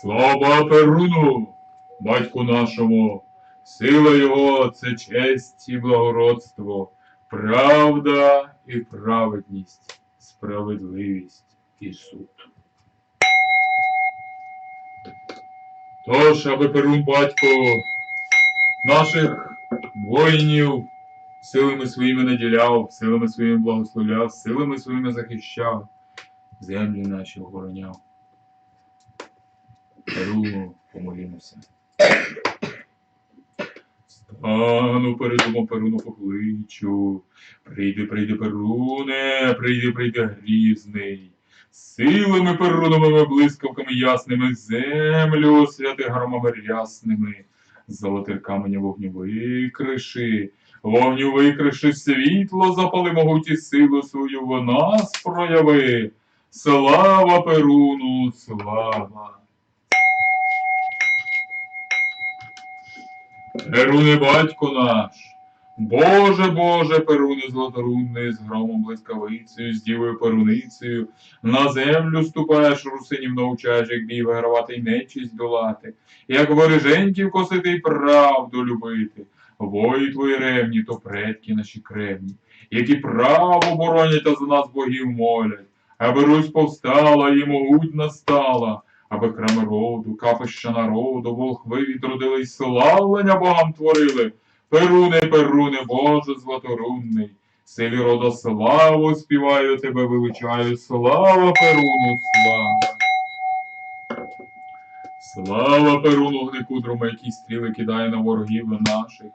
Слава Перуну, батьку нашому, сила його це честь і благородство, правда і праведність, справедливість і суд. Тож, аби Перун батько наших воїнів силами своїми наділяв, силами своїми благословляв, силами своїми захищав, землі наші охороняв. Перуну помолімося. Стану передумом Перуну покличу. Прийди, прийди, Перуне, прийди, прийди грізний. Силами Перуновими блискавками ясними землю святи громами рясними. Золотих каменя вогню викриши, вогню викриши світло, запали могуті силу свою в нас прояви. Слава Перуну, слава! Перуне батько наш, Боже, Боже, Перуне златорунний, з громом блискавицею, з дівою перуницею, на землю ступаєш, русинів навчаєш, як бій вигравати й нечість долати, як вороженьків косити й правду любити. Вої твої ревні, то предки наші кревні, які право боронять та за нас богів молять, аби Русь повстала і могутна стала, аби храми роду, капища народу, волхви відродились, славлення Богам творили. Перуне, Перуне, Боже златорунний, силі рода славу співаю тебе, величаю, слава Перуну, слава. Слава Перуну гникудрому, який стріли кидає на ворогів наших,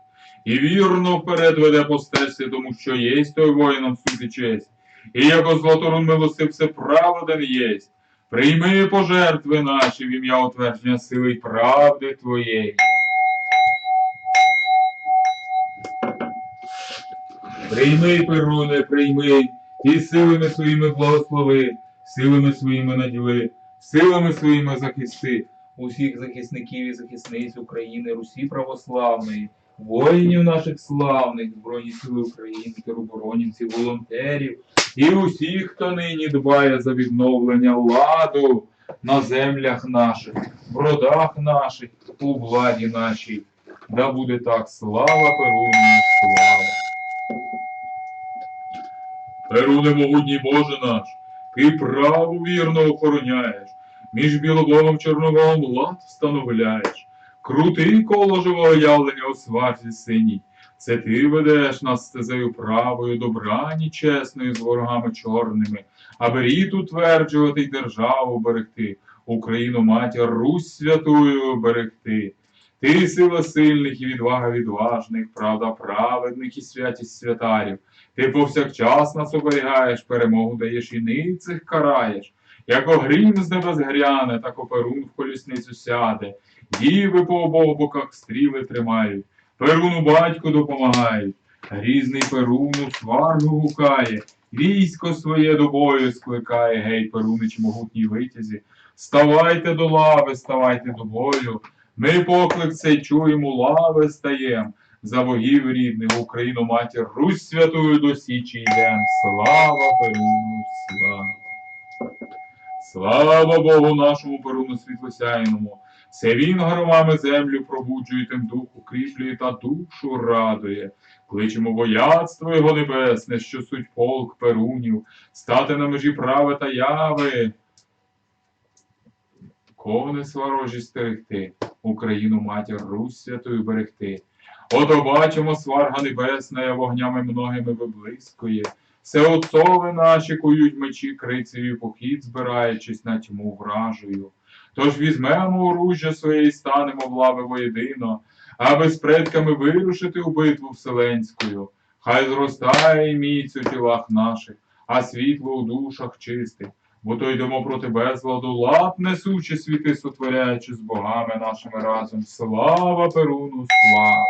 і вірно вперед веде по стежці, тому що єсть той воїнам суть і честь. І як златорун милостив все праведен єсть. Прийми пожертви наші в ім'я утвердження сили й правди Твоєї. Прийми, Перуне, прийми, і силами своїми благослови, силами своїми наділи, силами своїми захисти усіх захисників і захисниць України, Русі православної, воїнів наших славних, Збройні Сили України, тероборонівців, волонтерів і усіх, хто нині дбає за відновлення ладу на землях наших, в родах наших, у владі нашій. Да буде так, слава Перуну, слава! Перуне могутній Боже наш, ти праву вірно охороняєш, між білобогом чорноволом лад встановляєш, крутий коло живого явлення у сварці синій. Це ти ведеш нас стезею правою, добрані чесною з ворогами чорними, аби рід утверджувати й державу берегти, Україну матір Русь святую берегти. Ти сила сильних і відвага відважних, правда праведних і святість святарів. Ти повсякчас нас оберігаєш, перемогу даєш і ницих караєш. Як огрім з небес гряне, так оперун в колісницю сяде. Діви по обох боках стріли тримають. Перуну батько допомагають. Грізний Перуну сваргу гукає, військо своє до бою скликає, гей, Перунич могутній витязі. Ставайте до лави, ставайте до бою. Ми поклик цей чуємо, лави стаєм. За богів рідних Україну матір Русь святую до січі йдем. Слава Перуну, слава! Слава Богу нашому Перуну світлосяйному! Це він громами землю пробуджує, тим дух укріплює та душу радує. Кличемо вояцтво його небесне, що суть полк перунів, стати на межі права та яви. Кони сварожі стерегти, Україну матір Русь святою берегти. Ото бачимо, сварга небесна вогнями многими виблискує. Все отцови наші кують мечі крицею похід, збираючись на тьму вражою. Тож візьмемо оружжя своє і станемо в лави воєдино, аби з предками вирушити у битву вселенською. Хай зростає міць у тілах наших, а світло у душах чистих. Бо то йдемо проти безладу, лад несучи світи, сотворяючи з богами нашими разом. Слава Перуну, слава!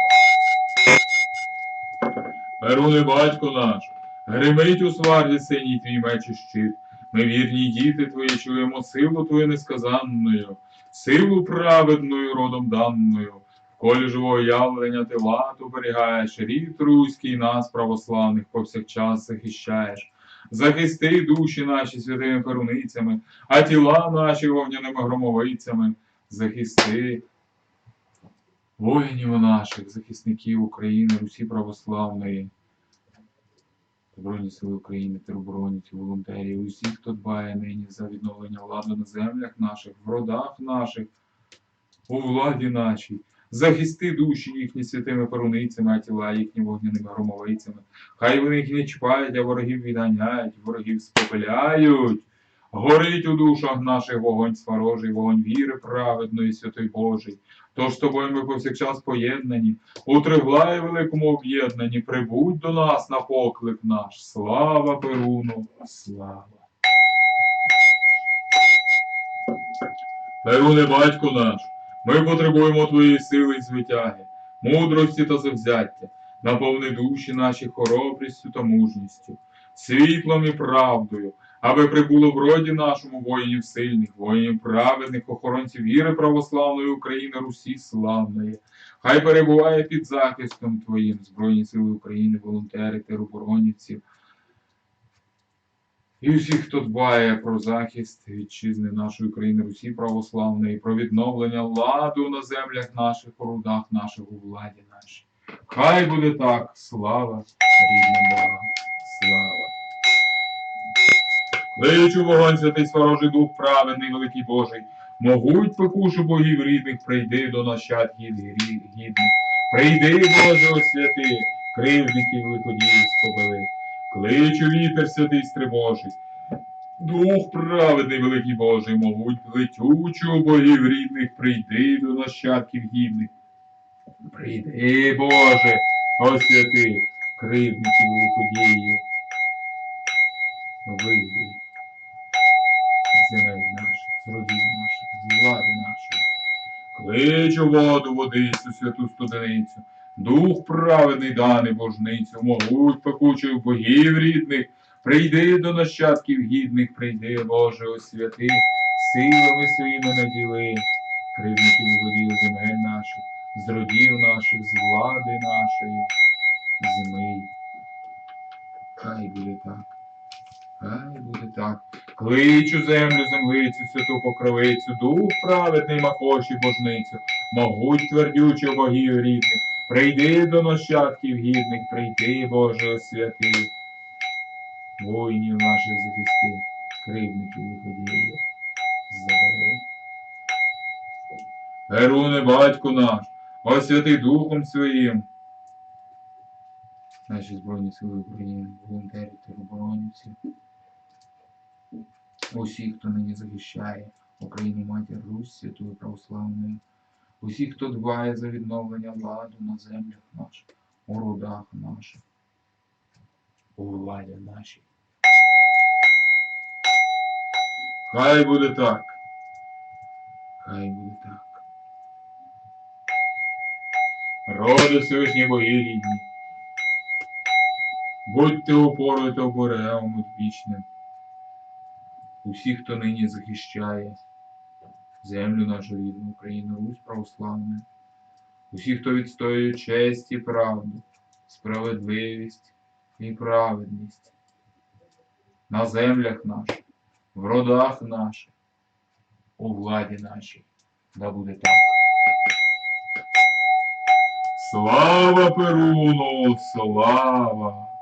Перуне батько наш, гримить у сварді синій твій меч і щит. Ми вірні діти твої, чуємо силу твою несказанною, силу праведною родом даною. В колі живого явлення ти лад оберігаєш, рід руський нас, православних, повсякчас захищаєш. Захисти душі наші святими перуницями, а тіла наші вогняними громовицями. Захисти воїнів наших, захисників України, Русі православної. Збройні сили України, тероборонівців, волонтерів, усіх, хто дбає нині за відновлення влади на землях наших, в родах наших, у владі нашій. Захисти душі їхні святими поруницями, а тіла їхні вогняними громовицями. Хай вони їх не чіпають, а ворогів відганяють, ворогів спопиляють. Горить у душах наших вогонь сварожий, вогонь віри праведної, святої Божий. Тож з тобою ми повсякчас поєднані, у Триглаї великому об'єднані, прибудь до нас на поклик наш. Слава Перуну, слава. Перуне, батько наш, ми потребуємо твоєї сили і звитяги, мудрості та завзяття, наповни душі наші хоробрістю та мужністю, світлом і правдою, аби прибуло в роді нашому воїнів сильних, воїнів праведних, охоронців віри православної України, Русі славної. Хай перебуває під захистом Твоїм Збройні Сили України, волонтери, тероборонівців. І всіх, хто дбає про захист вітчизни нашої країни Русі православної, про відновлення ладу на землях наших, у рудах наших, у владі нашій. Хай буде так, слава рідним Богам, слава. Кличу вогонь святий сворожий дух праведний, великий Божий, могуть пекушу богів рідних, прийди до нащад гідних. Прийди, Боже, освяти, кривдників виходів сповели. Кличу вітер святий стрибожий. Дух праведний, великий Божий, могуть летючу богів рідних, прийди до нащадків гідних. Прийди, Боже, освяти, кривдників лиходіїв. Вийди земель наших, з родів наших, з влади нашої. Кличу воду, водицю, святу студеницю, дух праведний даний божницю, могуть пекучою богів рідних, прийди до нащадків гідних, прийди, Боже, освяти, силами своїми наділи, кривників згодів земель наших, з родів наших, з влади нашої, змий. Хай буде так. Хай буде так. Кличу землю, землицю, святу покровицю, дух праведний макоші божницю, могуть твердючу богів рідних, прийди до нащадків гідних, прийди, Боже, освяти, воїнів наших захисти, кривдників виходіїв, забери. Перуне, батько наш, освяти Духом Своїм. Наші Збройні Сили України, волонтери, тероборонівці усі, хто нині захищає Україну Матір Русь Святою Православною, усі, хто дбає за відновлення владу на землях наших, у родах наших, у владі нашій. Хай буде так. Хай буде так. Роди Всевишні бої рідні. Будьте опорою та оберегом вічним усіх, хто нині захищає землю нашу рідну Україну, Русь православну, усіх, хто відстоює честь і правду, справедливість і праведність на землях наших, в родах наших, у владі нашій, да буде так. Слава Перуну, слава!